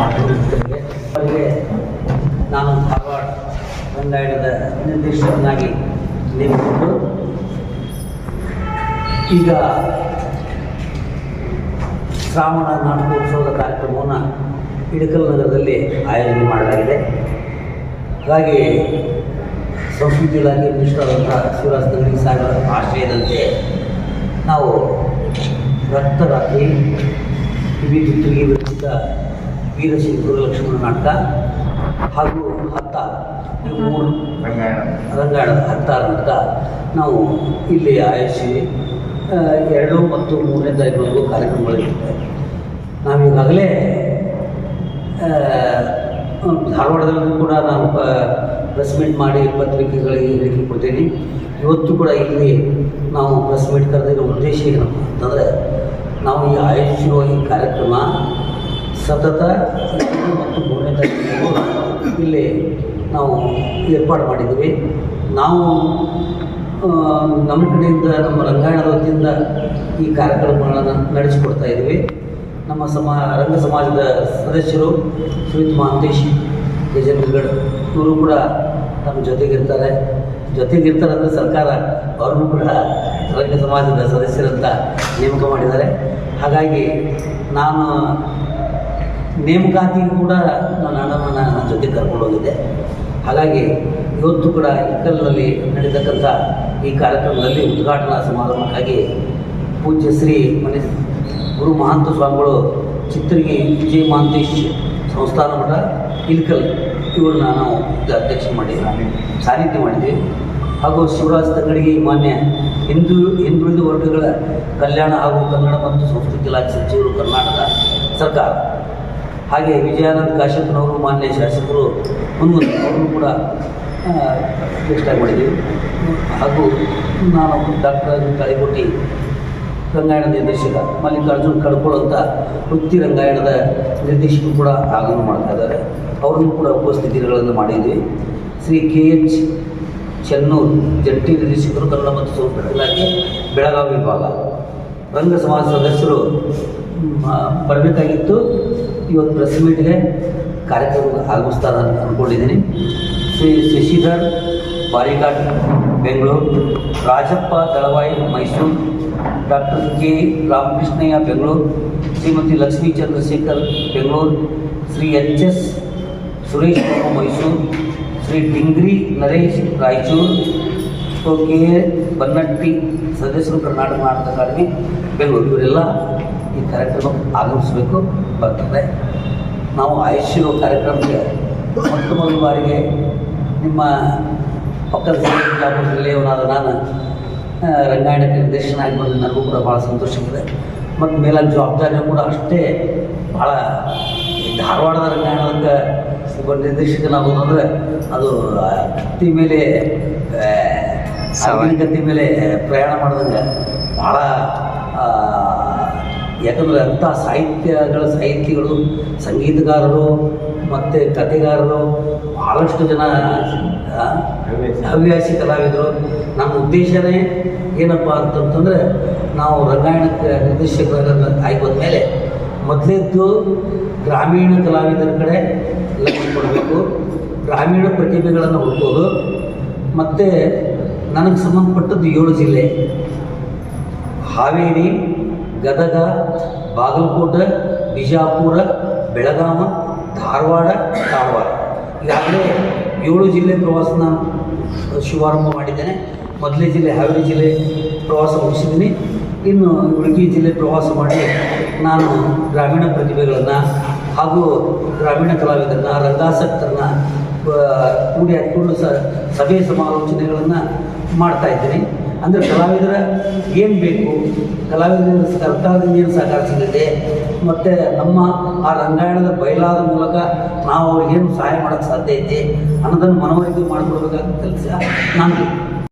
ಅವರಿಗೆ ನಾನು ಧಾರವಾಡ ರಂಗಾಯಣದ ನಿರ್ದೇಶಕನಾಗಿ ನೇಮಿಸಿದ್ದು ಈಗ ಶ್ರಾವಣ ನಾಟಕೋತ್ಸವದ ಕಾರ್ಯಕ್ರಮವನ್ನು ಇಡಕಲ್ ನಗರದಲ್ಲಿ ಆಯೋಜನೆ ಮಾಡಲಾಗಿದೆ. ಹಾಗಾಗಿ ಸಂಸ್ಕೃತಿ ಇಲಾಖೆ ಮಿನಿಸ್ಟರಾದಂಥ ಶಿವರಾಜ್ ಸಾಹೇಬರ ಆಶ್ರಯದಂತೆ ನಾವು ರಕ್ತರಾತ್ರಿ ಕಿವಿ ಬಿಟ್ಟಿಗೆ ವಿರಚಿತ ವೀರಶ್ರೀ ಲಕ್ಷ್ಮಣ ನಾಟಕ ಹಾಗೂ ಹತ್ತ ಈ ಮೂರು ರಂಗಾಯಣ ಹತ್ತಾರು ನಾಟಕ ನಾವು ಇಲ್ಲಿ ಆಯೋಜಿಸಿ ಎರಡು ಮತ್ತು ಮೂರನೇ ಕಾರ್ಯಕ್ರಮಗಳು ಕಾರ್ಯಕ್ರಮಗಳಿರ್ತವೆ ನಾವು ಈಗಾಗಲೇ ಧಾರವಾಡದಲ್ಲೂ ಕೂಡ ನಾನು ಪ್ರೆಸ್ ಮೀಟ್ ಮಾಡಿ ಪತ್ರಿಕೆಗಳಿಗೆ ಹೇಳಿಕೆ ಕೊಡ್ತೀನಿ. ಇವತ್ತು ಕೂಡ ಇಲ್ಲಿ ನಾವು ಪ್ರೆಸ್ ಮೀಟ್ ಕರೆದಿರೋ ಉದ್ದೇಶ ಏನಪ್ಪ ಅಂತಂದರೆ, ನಾವು ಈ ಆಯೋಜಿಸಿರುವ ಈ ಕಾರ್ಯಕ್ರಮ ಸತತ ಮತ್ತು ಮೂರನೇ ಇಲ್ಲಿ ನಾವು ಏರ್ಪಾಡು ಮಾಡಿದ್ದೀವಿ. ನಾವು ನಮ್ಮ ಕಡೆಯಿಂದ, ನಮ್ಮ ರಂಗಾಯಣದ ವತಿಯಿಂದ ಈ ಕಾರ್ಯಕ್ರಮಗಳನ್ನು ನಡೆಸಿಕೊಡ್ತಾ ಇದ್ದೀವಿ. ನಮ್ಮ ಸಮಾ ರಂಗ ಸಮಾಜದ ಸದಸ್ಯರು ಶ್ರೀಯುತ್ ಮಹಾಂತೇಶ್ ಗಜೇಂದ್ರಗಡ್ ಇವರು ಕೂಡ ನಮ್ಮ ಜೊತೆಗಿರ್ತಾರೆ ಜೊತೆಗಿರ್ತಾರೆ ಅಂದರೆ ಸರ್ಕಾರ, ಅವ್ರನ್ನೂ ಕೂಡ ರಂಗ ಸಮಾಜದ ಸದಸ್ಯರಂತ ನೇಮಕ ಮಾಡಿದ್ದಾರೆ. ಹಾಗಾಗಿ ನಾನು ನೇಮಕಾತಿಗೂ ಕೂಡ ನನ್ನ ಅಣ್ಣನನ್ನು ನನ್ನ ಜೊತೆ ಕರ್ಕೊಂಡು ಹಾಗಾಗಿ ಇವತ್ತು ಕೂಡ ಇಕ್ಕಲ್ನಲ್ಲಿ ನಡೀತಕ್ಕಂಥ ಈ ಕಾರ್ಯಕ್ರಮದಲ್ಲಿ ಉದ್ಘಾಟನಾ ಸಮಾರಂಭಕ್ಕಾಗಿ ಪೂಜ್ಯ ಶ್ರೀ ಮನೆ ಗುರು ಮಹಾಂತ ಸ್ವಾಮಿಗಳು ಚಿತ್ರಿಗೆ ವಿಜಯ ಮಹಾಂತೇಶ್ ಸಂಸ್ಥಾನ ಮಠ ಇಲ್ಕಲ್ ಇವ್ರನ್ನ ನಾವು ಅಧ್ಯಕ್ಷ ಮಾಡಿ ಸಾನ್ನಿಧ್ಯ ಮಾಡಿದ್ವಿ. ಹಾಗೂ ಶಿವರಾಜ್ ತಂಗಡಿಗೆ ಮಾನ್ಯ ಹಿಂದೂ ಹಿಂದುಳಿದ ವರ್ಗಗಳ ಕಲ್ಯಾಣ ಹಾಗೂ ಕನ್ನಡ ಮತ್ತು ಸಂಸ್ಕೃತಿ ಇಲಾಖೆ ಸಚಿವರು ಕರ್ನಾಟಕ ಸರ್ಕಾರ ಹಾಗೆ ವಿಜಯಾನಂದ ಕಾಶ್ಯಪ್ಪನವರು ಮಾನ್ಯ ಶಾಸಕರು ಮುನ್ಮುಂದೆ ಅವರು ಕೂಡ ಗೆಸ್ಟಾಗಿ ಮಾಡಿದ್ದೀವಿ ಹಾಗೂ ನಾನು ಡಾಕ್ಟರ್ ಕಾಳಿಕೋಟಿ ರಂಗಾಯಣ ನಿರ್ದೇಶಕ ಮಲ್ಲಿಕಾರ್ಜುನ್ ಕಳ್ಕೊಳ್ಳುವಂಥ ಅಂತ ವೃತ್ತಿ ರಂಗಾಯಣದ ನಿರ್ದೇಶಕರು ಕೂಡ ಆಗಮನ ಮಾಡ್ತಾ ಇದ್ದಾರೆ. ಅವ್ರನ್ನೂ ಕೂಡ ಉಪಸ್ಥಿತಿಗಳನ್ನು ಮಾಡಿದ್ವಿ. ಶ್ರೀ ಕೆ ಎಚ್ ಚೆನ್ನೂರ್ ಜಂಟಿ ನಿರ್ದೇಶಕರು ಕನ್ನಡ ಮತ್ತು ಸಂಸ್ಕೃತಿ ಇಲಾಖೆ, ಬೆಳಗಾವಿ ವಿಭಾಗ. ರಂಗ ಸಮಾಜ ಸದಸ್ಯರು ಬರಬೇಕಾಗಿತ್ತು. ಇವತ್ತು ಪ್ರೆಸ್ ಮೀಟ್ಗೆ ಕಾರ್ಯಕ್ರಮ ಆಗಮಿಸ್ತಾರೆ ಅಂತ ಅಂದ್ಕೊಂಡಿದ್ದೀನಿ Shri Shashidhar ಬಾರಿಕಾಟ್ Bengaluru, Rajappa Dalavayi, Mysuru, doctor K Ramakrishnaiah, Bengaluru, Shrimati Lakshmi Chandrashekar, Bengaluru, Shri H S Suresh Mysuru, Shri Dingri Naresh Raichur, K Bannatti ಸದಸ್ಯರು ಕರ್ನಾಟಕ ನಾಟಕ ಅಕಾಡೆಮಿ, ಬೆಂಗಳೂರು. ಇವರೆಲ್ಲ ಈ ಕಾರ್ಯಕ್ರಮ ಆಗಮಿಸಬೇಕು. ಬರ್ತದೆ. ನಾವು ಆಯುಷ್ಯರೋ ಕಾರ್ಯಕ್ರಮಕ್ಕೆ ಮೊಟ್ಟ ಮೊದಲ ಬಾರಿಗೆ ನಿಮ್ಮ ಪಕ್ಕದ ಜಿಲ್ಲೆಯವನಾದ ನಾನು ರಂಗಾಯಣ ರಂಗಾಯಣಕ್ಕೆ ನಿರ್ದೇಶನ ಆಗಿ ಬಂದು ನನಗೂ ಕೂಡ ಭಾಳ ಸಂತೋಷವಿದೆ ಮತ್ತು ಮೇಲೆ ಜವಾಬ್ದಾರಿಯೂ ಕೂಡ ಅಷ್ಟೇ ಭಾಳ ಧಾರವಾಡದ ರಂಗಾಯಣಕ್ಕೆ ಒಬ್ಬ ನಿರ್ದೇಶಕನಾಗೋದು ಅಂದರೆ ಅದು ಕತ್ತಿ ಮೇಲೆ ಕತ್ತಿ ಮೇಲೆ ಪ್ರಯಾಣ ಮಾಡಿದಂಗೆ ಭಾಳ ಯಾಕಂದ್ರೆ ಅಂಥ ಸಾಹಿತ್ಯಗಳ ಸಾಹಿತಿಗಳು ಸಂಗೀತಗಾರರು ಮತ್ತು ಕಥೆಗಾರರು ಭಾಳಷ್ಟು ಜನ ಹವ್ಯಾಸಿ ಕಲಾವಿದರು. ನಮ್ಮ ಉದ್ದೇಶನೇ ಏನಪ್ಪ ಅಂತಂತಂದರೆ ನಾವು ರಂಗಾಯಣಕ್ಕೆ ನಿರ್ದೇಶಕರಾಗ ಆಗಿ ಬಂದಮೇಲೆ ಮೊದಲೇದ್ದು ಗ್ರಾಮೀಣ ಕಲಾವಿದರ ಕಡೆ ಲಕ್ಷ ಕೊಡಬೇಕು. ಗ್ರಾಮೀಣ ಪ್ರತಿಭೆಗಳನ್ನು ಹುಡ್ಕೋದು, ಮತ್ತು ನನಗೆ ಸಂಬಂಧಪಟ್ಟದ್ದು ಏಳು ಜಿಲ್ಲೆ. ಹಾವೇರಿ, ಗದಗ, ಬಾಗಲಕೋಟೆ, ಬಿಜಾಪುರ ಬೆಳಗಾವಿ ಧಾರವಾಡ, ಕಾರವಾರ. ಈಗಾಗಲೇ ಏಳು ಜಿಲ್ಲೆ ಪ್ರವಾಸನ ಶುಭಾರಂಭ ಮಾಡಿದ್ದೇನೆ. ಮೊದಲೇ ಜಿಲ್ಲೆ ಹಾವೇರಿ ಜಿಲ್ಲೆ ಪ್ರವಾಸ ಮುಗಿಸಿದ್ದೀನಿ. ಇನ್ನು ಉಡುಪಿ ಜಿಲ್ಲೆ ಪ್ರವಾಸ ಮಾಡಿ ನಾನು ಗ್ರಾಮೀಣ ಪ್ರತಿಭೆಗಳನ್ನು ಹಾಗೂ ಗ್ರಾಮೀಣ ಕಲಾವಿದರನ್ನ, ರಂಗಾಸಕ್ತರನ್ನ ಕೂಡಿ ಹಾಕಿಕೊಂಡು ಸ, ಸಭೆ ಸಮಾಲೋಚನೆಗಳನ್ನು ಮಾಡ್ತಾ ಇದ್ದೀನಿ. ಅಂದರೆ ಕಲಾವಿದರ ಏನು ಬೇಕು ಕಲಾವಿದರಿಂದ ಸರ್ಕಾರದಿಂದ ಏನು ಸಹಕಾರ ಸಿಗುತ್ತೆ, ಮತ್ತು ನಮ್ಮ ಆ ರಂಗಾಯಣದ ಬಯಲಾದ ಮೂಲಕ ನಾವು ಅವ್ರಿಗೇನು ಸಹಾಯ ಮಾಡೋಕ್ಕೆ ಸಾಧ್ಯ ಐತೆ ಅನ್ನೋದನ್ನು ಮನವರಿಕೆ ಮಾಡಿಕೊಡ್ಬೇಕಾದ ಕೆಲಸ ನನಗೆ